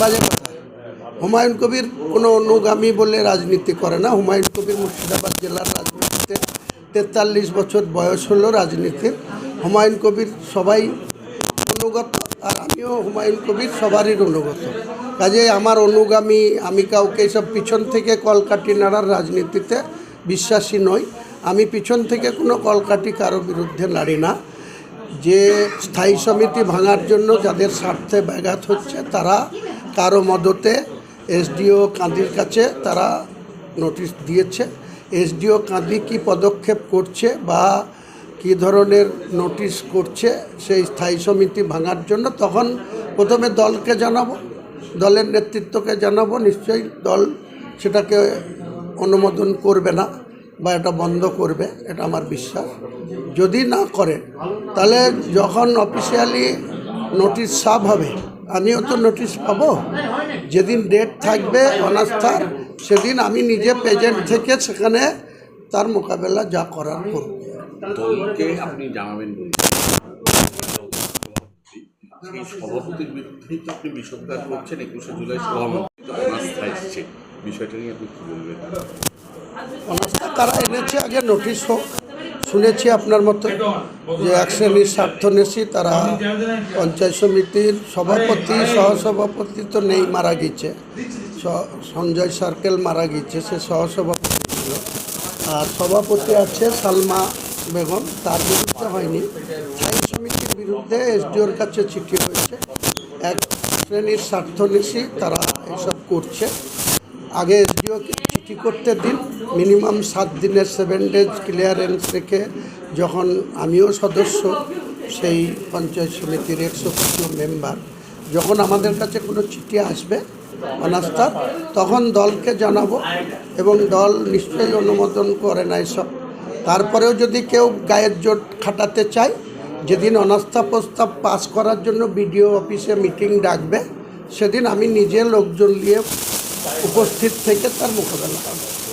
বাজে কথা হুমায়ুন কবির কোনো অনুগামী বলে রাজনীতি করে না। হুমায়ুন কবির মুর্শিদাবাদ জেলার রাজনীতিতে তেতাল্লিশ বছর বয়স হলো রাজনীতির হুমায়ুন কবির সবাই অনুগত আর আমিও হুমায়ুন কবির সবারই অনুগত। কাজে আমার অনুগামী, আমি কাউকে সব পিছন থেকে কলকাটি নাড়ার রাজনীতিতে বিশ্বাসী নই। আমি পিছন থেকে কোনো কলকাটি কারও বিরুদ্ধে নাড়ি না। যে স্থায়ী সমিতি ভাঙার জন্য যাদের স্বার্থে ব্যাঘাত হচ্ছে তারা কারও মদতে এসডিও কাঁদির কাছে তারা নোটিশ দিয়েছে। এসডিও কাঁদি কি পদক্ষেপ করছে বা কী ধরনের নোটিশ করছে সেই স্থায়ী সমিতি ভাঙার জন্য তখন প্রথমে দলকে জানাব, দলের নেতৃত্বকে জানাব, নিশ্চয়ই দল সেটাকে অনুমোদন করবে না বা এটা বন্ধ করবে, এটা আমার বিশ্বাস। যদি না করে, তাহলে যখন অফিসিয়ালি নোটিশ সাব হবে আমিও তো নোটিশ পাবো। যেদিন ডেট থাকবে অনাস্থার সেদিন আমি নিজে প্রেজেন্ট থেকে সেখানে তার মোকাবেলা যা করার করব। দলকে আপনি জানাবেন সেই সভাপতির বিরুদ্ধেই তো আপনি বিষোদ্গার করছেন একুশে জুলাই সভাপতি অনাস্থা এসছে বিষয়টা নিয়ে আপনি কি বলবেন? অনাস্থা কারা এনেছে আগে নোটিশ হোক। শুনেছি আপনার মতো যে এক শ্রেণির স্বার্থন্বেষী, তারা পঞ্চায়েত সমিতির সভাপতি, সহসভাপতি তো নেই, মারা গেছে। সঞ্জয় সার্কেল মারা গেছে, সে সহসভাপতি ছিল। আর সভাপতি আছে সালমা বেগম, তার বিরুদ্ধে হয়নি। স্থায়ী সমিতির বিরুদ্ধে এসডিওর কাছে চিঠি হয়েছে এক শ্রেণির স্বার্থন্বেষী তারা এসব করছে। আগে এসডিওকে চিঠি করতে দিন, মিনিমাম সাত দিনের সেভেন ডেজ ক্লিয়ারেন্স রেখে যখন আমিও সদস্য, সেই পঞ্চায়েত সমিতির একশো পঁচিশ মেম্বার যখন আমাদের কাছে কোনো চিঠি আসবে অনাস্থার তখন দলকে জানাব এবং দল নিশ্চয়ই অনুমোদন করে না এসব। তারপরেও যদি কেউ গায়ের জোট খাটাতে চায়, যেদিন অনাস্থা প্রস্তাব পাস করার জন্য বিডিও অফিসে মিটিং ডাকবে, সেদিন আমি নিজে লোকজন নিয়ে উপস্থিত থেকে তার মোকাবেলা করব